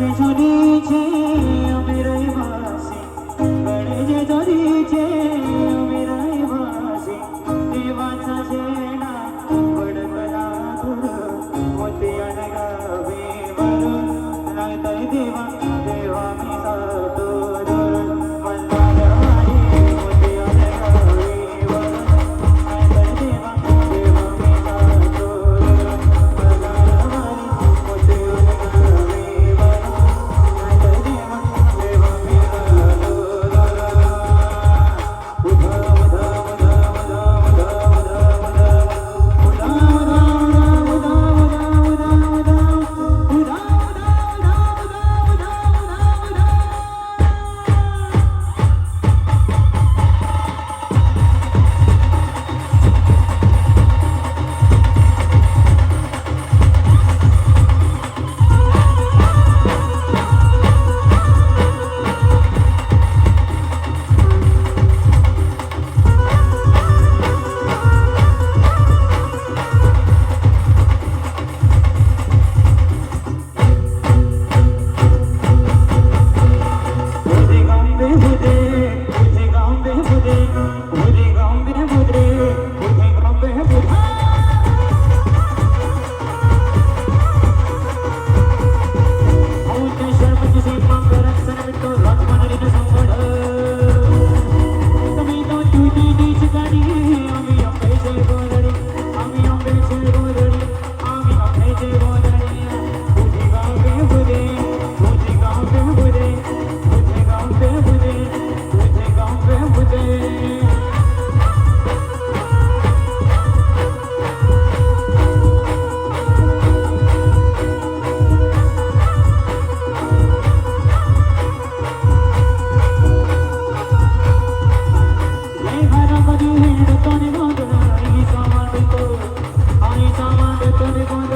પાસે જુદી છે, અમે રહેવાસી. ગણે જે જુદી છે, અમે રહેવાસી. દેવા સજેના વડકના ધુર દેવા દેવા Uh -huh. Anytime I get to the point